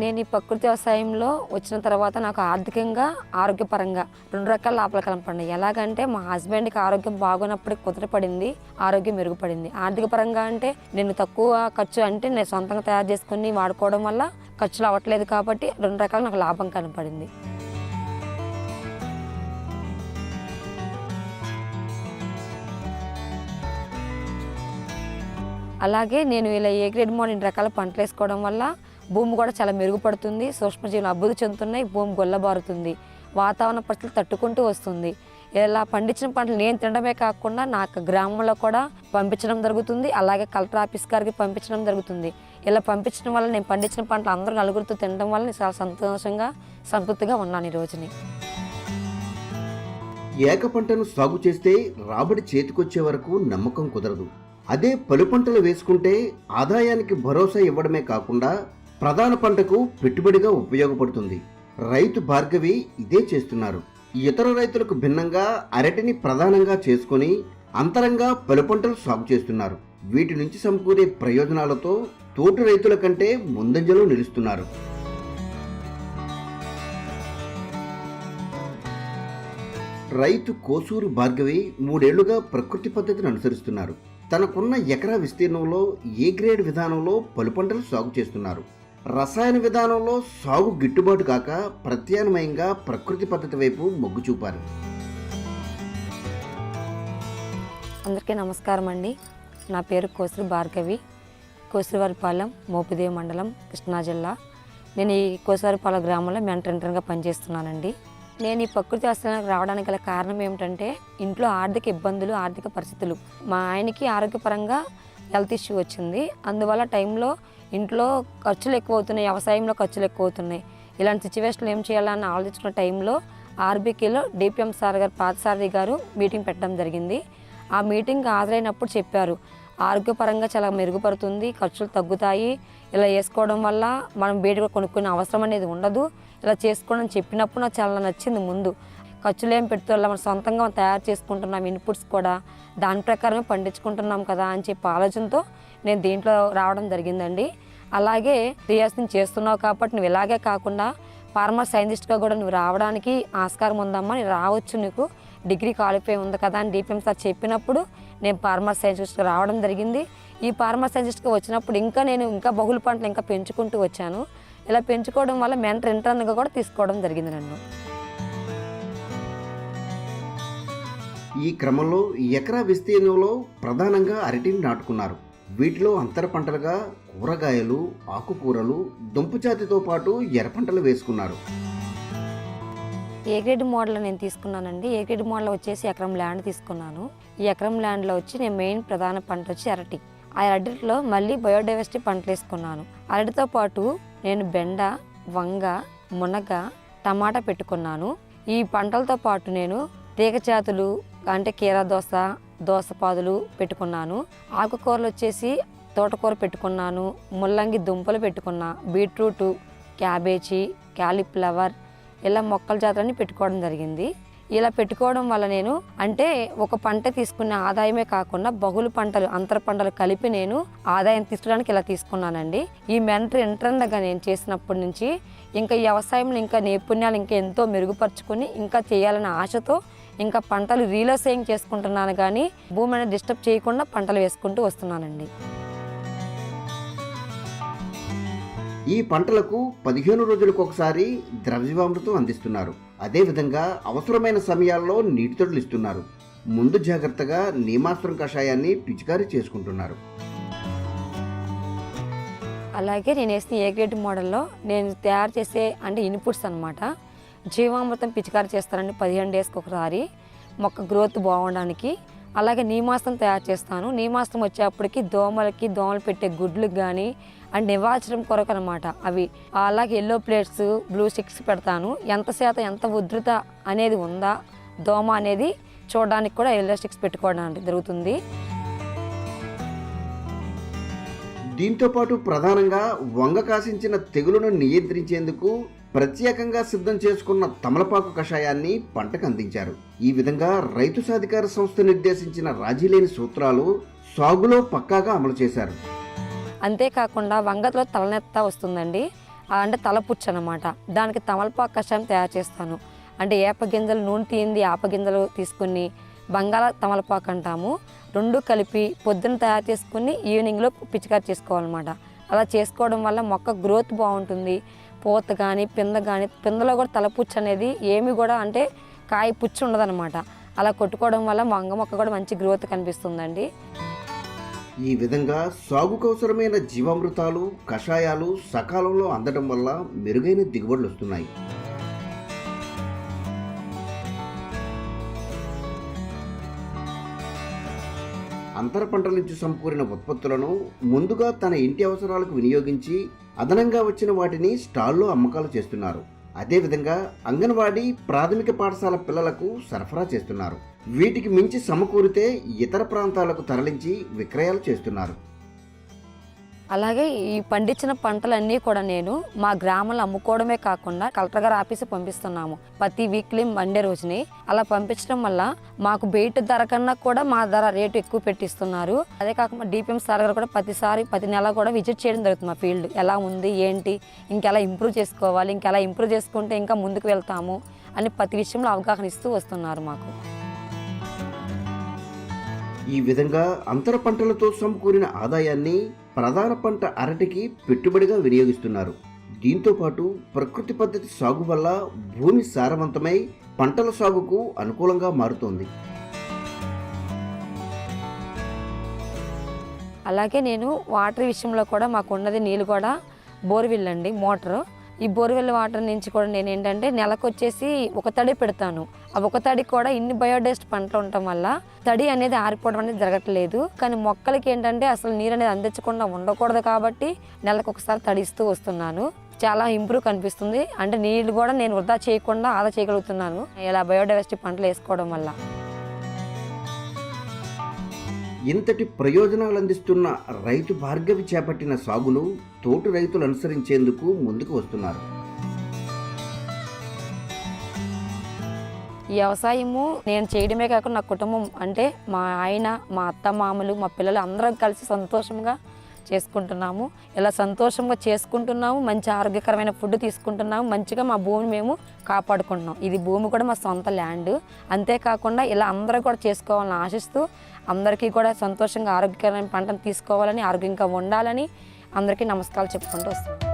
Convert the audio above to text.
నేను ఈ ప్రకృతి వ్యవసాయంలో వచ్చిన తర్వాత నాకు ఆర్థికంగా ఆరోగ్యపరంగా రెండు రకాల లాభాలు కనపడినాయి ఎలాగంటే మా హస్బెండ్కి ఆరోగ్యం బాగున్నప్పటికి కుదరపడింది ఆరోగ్యం మెరుగుపడింది. ఆర్థిక పరంగా అంటే నేను తక్కువ ఖర్చు అంటే నేను సొంతంగా తయారు చేసుకుని వాడుకోవడం వల్ల ఖర్చులు అవ్వట్లేదు కాబట్టి రెండు రకాల నాకు లాభం కనపడింది. అలాగే నేను ఇలా ఏ గ్రేడ్ మోడల్ రకాల పంటలు వేసుకోవడం వల్ల భూమి కూడా చాలా మెరుగుపడుతుంది సూక్ష్మజీవులు అభివృద్ధి చెందుతున్నాయి భూమి గొల్లబారుతుంది వాతావరణ పరిస్థితులు తట్టుకుంటూ వస్తుంది. ఇలా పండించిన పంటలు నేను తినడమే కాకుండా నాకు గ్రామంలో కూడా పంపించడం జరుగుతుంది అలాగే కలెక్టర్ ఆఫీస్ గారికి పంపించడం జరుగుతుంది. ఇలా పంపించడం వల్ల నేను పండించిన పంటలు అందరూ నలుగురితో తినడం వల్ల నేను చాలా సంతోషంగా సంతృప్తిగా ఉన్నాను ఈ రోజుని. ఏక పంటను సాగు చేస్తే రాబడి చేతికొచ్చే వరకు నమ్మకం కుదరదు. అదే పలు పంటలు వేసుకుంటే ఆదాయానికి భరోసా ఇవ్వడమే కాకుండా ప్రధాన పంటకు పెట్టుబడిగా ఉపయోగపడుతుంది. రైతు భార్గవి ఇదే చేస్తున్నారు. ఇతర రైతులకు భిన్నంగా అరటిని ప్రధానంగా చేసుకొని అంతరంగా పలు పంటలు సాగు చేస్తున్నారు. వీటి నుంచి సమకూరే ప్రయోజనాలతో తోటి రైతుల కంటే ముందంజలో నిలుస్తున్నారు. రైతు కోసూరు భార్గవి మూడేళ్ళుగా ప్రకృతి పద్ధతిని అనుసరిస్తున్నారు. తనకున్న ఎకరా విస్తీర్ణంలో ఏ గ్రేడ్ విధానంలో పలు పంటలు సాగు చేస్తున్నారు. రసాయన విధానంలో సాగు గిట్టుబాటు కాక ప్రత్యామ్నాయంగా ప్రకృతి పద్ధతి వైపు మొగ్గు చూపారు. అందరికీ నమస్కారం అండి. నా పేరు కోసిరి భార్గవి. కోసిరివారిపాలెం మోపిదేవి మండలం కృష్ణా జిల్లా. నేను ఈ కోసివారిపాలెం గ్రామంలో మెంటరింటర్గా పనిచేస్తున్నానండి. నేను ఈ ప్రకృతి వ్యవసాయానికి రావడానికి గల కారణం ఏమిటంటే ఇంట్లో ఆర్థిక ఇబ్బందులు ఆర్థిక పరిస్థితులు. మా ఆయనకి ఆరోగ్యపరంగా హెల్త్ ఇష్యూ వచ్చింది. అందువల్ల టైంలో ఇంట్లో ఖర్చులు ఎక్కువ అవుతున్నాయి వ్యవసాయంలో ఖర్చులు ఎక్కువ అవుతున్నాయి ఇలాంటి సిచ్యువేషన్లో ఏం చేయాలని ఆలోచించుకున్న టైంలో ఆర్బీకేలో డిపిఎం సార్ గారు పాతసారథి గారు మీటింగ్ పెట్టడం జరిగింది. ఆ మీటింగ్ హాజరైనప్పుడు చెప్పారు ఆరోగ్యపరంగా చాలా మెరుగుపడుతుంది ఖర్చులు తగ్గుతాయి. ఇలా వేసుకోవడం వల్ల మనం బయట కొనుక్కునే అవసరం అనేది ఉండదు. ఇలా చేసుకోవడం చెప్పినప్పుడు నాకు చాలా నచ్చింది ముందు. ఖర్చులేం ఏం పెడుతున్నా మనం సొంతంగా తయారు చేసుకుంటున్నాం ఇన్పుట్స్ కూడా దాని ప్రకారమే పండించుకుంటున్నాం కదా అని చెప్పి ఆలోచనతో నేను దీంట్లో రావడం జరిగిందండి. అలాగే త్రీ చేస్తున్నావు కాబట్టి నువ్వు ఇలాగే కాకుండా ఫార్మర్ సైంటిస్ట్గా కూడా నువ్వు రావడానికి ఆస్కారం ఉందమ్మా నేను రావచ్చు నీకు. డిగ్రీ క్వాలిఫై ఉంది కదా అని డిపిఎం సార్ చెప్పినప్పుడు నేను ఫార్మర్ సైంటిస్ట్గా రావడం జరిగింది. ఈ ఫార్మర్ సైంటిస్ట్గా వచ్చినప్పుడు ఇంకా నేను ఇంకా బహుళ పంటలు ఇంకా పెంచుకుంటూ వచ్చాను. ఇలా పెంచుకోవడం వల్ల మెంటర్ ఇంటర్న్గా కూడా తీసుకోవడం జరిగింది నన్ను. ఈ క్రమంలో ఎకరా విస్తీర్ణంలో ప్రధానంగా అరటిని నాటుకున్నారు. వీటిలో అంతర పంటలుగా కూరగాయలు ఆకుకూరలు దుంప జాతితో పాటు ఎర్ర పంటలు వేసుకున్నారు. ఏ గ్రేడ్ మోడల్ నేను తీసుకున్నానండి. ఏ గ్రేడ్ మోడల్ వచ్చేసి ఎకరం ల్యాండ్ తీసుకున్నాను. ఈ ఎకరం ల్యాండ్లో వచ్చి నేను మెయిన్ ప్రధాన పంట వచ్చి అరటి. ఆ అరటిలో మళ్ళీ బయోడైవర్సిటీ పంటలు వేసుకున్నాను. అరటితో పాటు నేను బెండ వంగ మునగ టమాటా పెట్టుకున్నాను. ఈ పంటలతో పాటు నేను తీగ జాతులు అంటే కీరా దోస దోసపాదులు పెట్టుకున్నాను. ఆకుకూరలు వచ్చేసి తోటకూర పెట్టుకున్నాను ముల్లంగి దుంపలు పెట్టుకున్నా బీట్రూటు క్యాబేజీ క్యాలీఫ్లవర్ ఇలా మొక్కల జాతులన్నీ పెట్టుకోవడం జరిగింది. ఇలా పెట్టుకోవడం వల్ల నేను అంటే ఒక పంట తీసుకునే ఆదాయమే కాకుండా బహుళ పంటలు అంతర పంటలు కలిపి నేను ఆదాయం తీసుకోవడానికి ఇలా తీసుకున్నానండి. ఈ మెంటర్ ఇంటర్న్గా నేను చేసినప్పటి నుంచి ఇంకా వ్యవసాయంలో ఇంకా నైపుణ్యాలు ఇంకా ఎంతో మెరుగుపరుచుకొని ఇంకా చేయాలనే ఆశతో ఇంకా పంటలు రీలోసేయింగ్ చేసుకుంటున్నాను కానీ భూమి అనేది డిస్టర్బ్ చేయకుండా పంటలు వేసుకుంటూ వస్తున్నానండి. ఈ పంటలకు పదిహేను రోజులకు ఒకసారి ద్రవ్యవామృతం అందిస్తున్నారు అదేవిధంగా అవసరమైన సమయాల్లో నీటి తొడులు ఇస్తున్నారు. ముందు జాగ్రత్తగా నీమాస్త్రం కషాయాన్ని పిచికారీ చేసుకుంటున్నారు. అలాగే నేను వేసిన ఏ గ్రేడ్ మోడల్లో నేను తయారు చేసే అంటే ఇన్పుట్స్ అనమాట జీవామృతం పిచికారి చేస్తానండి పదిహేను డేస్కి ఒకసారి. మొక్క గ్రోత్ బాగుండడానికి. అలాగే నీమాస్తం తయారు చేస్తాను. నీమాస్తం వచ్చేప్పటికి దోమలకి దోమలు పెట్టే గుడ్లకు కానీ అండ్ నివారించడం కొరకు అనమాట అవి. అలాగే ఎల్లో ప్లేట్స్ బ్లూ స్టిక్స్ పెడతాను. ఎంత శాతం ఎంత ఉధృత అనేది ఉందా? దోమ అనేది చూడడానికి కూడా ఎల్లో స్టిక్స్ పెట్టుకోవడానికి జరుగుతుంది. దీంతోపాటు ప్రధానంగా వంగ కాసించిన తెగులును నియంత్రించేందుకు ప్రత్యేకంగా సిద్ధం చేసుకున్న తమలపాకు కషాయాన్ని పంటకు అందించారు. ఈ విధంగా రైతు సాధికార సంస్థ నిర్దేశించిన రాజీలేని సూత్రాలు సాగులో పక్కాగా అమలు చేశారు. అంతేకాకుండా వంగలో తలనెత్త వస్తుందండి. అంటే తలపుచ్చు అనమాట దానికి తమలపాకు కషాయం తయారు చేస్తాను. అంటే ఏప గింజలు నూనె తీయింది ఆప గింజలు తీసుకుని బంగాళ తమలపాకు అంటాము. రెండు కలిపి పొద్దున తయారు చేసుకుని ఈవినింగ్లో పిచికారి చేసుకోవాలన్నమాట. అలా చేసుకోవడం వల్ల మొక్క గ్రోత్ బాగుంటుంది. పూత కానీ పింద కానీ పిందలో కూడా తలపుచ్చు అనేది ఏమి కూడా అంటే కాయ పుచ్చు ఉండదన్నమాట. అలా కొట్టుకోవడం వల్ల వంగ మొక్క కూడా మంచి గ్రోత్ కనిపిస్తుందండి. ఈ విధంగా సాగుకు అవసరమైన జీవామృతాలు కషాయాలు సకాలంలో అందడం వల్ల మెరుగైన దిగుబడులు వస్తున్నాయి. అంతర పంటల నుంచి సమకూరిన ఉత్పత్తులను ముందుగా తన ఇంటి అవసరాలకు వినియోగించి అదనంగా వచ్చిన వాటిని స్టాల్లో అమ్మకాలు చేస్తున్నారు. అదేవిధంగా అంగన్వాడీ ప్రాథమిక పాఠశాల పిల్లలకు సరఫరా చేస్తున్నారు. వీటికి మించి సమకూరితే ఇతర ప్రాంతాలకు తరలించి విక్రయాలు చేస్తున్నారు. అలాగే ఈ పండించిన పంటలన్నీ కూడా నేను మా గ్రామంలో అమ్ముకోవడమే కాకుండా కలెక్టర్ గారు ఆఫీస్ పంపిస్తున్నాము. ప్రతి వీక్లీ మండే రోజుని అలా పంపించడం వల్ల మాకు బయట ధర కన్నా కూడా మా ధర రేటు ఎక్కువ పెట్టిస్తున్నారు. అదే కాకుండా డిపిఎం సార్ గారు కూడా ప్రతిసారి ప్రతి నెల కూడా విజిట్ చేయడం జరుగుతుంది మా ఫీల్డ్. ఎలా ఉంది ఏంటి ఇంకెలా ఇంప్రూవ్ చేసుకోవాలి ఇంకెలా ఇంప్రూవ్ చేసుకుంటే ఇంకా ముందుకు వెళ్తాము అని ప్రతి విషయంలో అవగాహన ఇస్తూ వస్తున్నారు మాకు. ఈ విధంగా అంతర పంటలతో సమకూరిన ఆదాయాన్ని ప్రధాన పంట అరటికి పెట్టుబడిగా వినియోగిస్తున్నారు. దీంతో పాటు ప్రకృతి పద్ధతి సాగు వల్ల భూమి సారవంతమై పంటల సాగుకు అనుకూలంగా మారుతోంది. అలాగే నేను వాటర్ విషయంలో కూడా మాకు ఉన్నది నీళ్ళు కూడా బోర్వెల్ అండి మోటారు. ఈ బోర్వెల్ వాటర్ నుంచి కూడా నేను ఏంటంటే నెలకు వచ్చేసి ఒక తడి పెడతాను. ఆ ఒక తడి కూడా ఇన్ని బయోడైస్ట్ పంటలు ఉండటం వల్ల తడి అనేది ఆరిపోవడం అనేది జరగట్లేదు. కానీ మొక్కలకి ఏంటంటే అసలు నీరు అనేది అందించకుండా ఉండకూడదు కాబట్టి నెలకు ఒకసారి తడిస్తూ వస్తున్నాను. చాలా ఇంప్రూవ్ కనిపిస్తుంది. అంటే నీళ్ళు కూడా నేను వృధా చేయకుండా ఆదా చేయగలుగుతున్నాను. ఇలా బయోడైవర్సిటీ పంటలు వేసుకోవడం వల్ల. ఇంతటి ప్రయోజనాలు అందిస్తున్న రైతు భార్గవి చేపట్టిన సాగును తోటి రైతులు అనుసరించేందుకు ముందుకు వస్తున్నారు. వ్యవసాయము నేను చేయడమే కాకుండా నా కుటుంబం అంటే మా ఆయన మా అత్త మామలు మా పిల్లలు అందరం కలిసి సంతోషంగా చేసుకుంటున్నాము. ఇలా సంతోషంగా చేసుకుంటున్నాము మంచి ఆరోగ్యకరమైన ఫుడ్ తీసుకుంటున్నాము మంచిగా మా భూమిని మేము కాపాడుకుంటున్నాం. ఇది భూమి కూడా మా సొంత ల్యాండ్. అంతేకాకుండా ఇలా అందరూ కూడా చేసుకోవాలని ఆశిస్తూ అందరికీ కూడా సంతోషంగా ఆరోగ్యకరమైన పంటను తీసుకోవాలని ఆరోగ్యంగా ఉండాలని అందరికీ నమస్కారాలు చెప్పుకుంటూ వస్తున్నాం.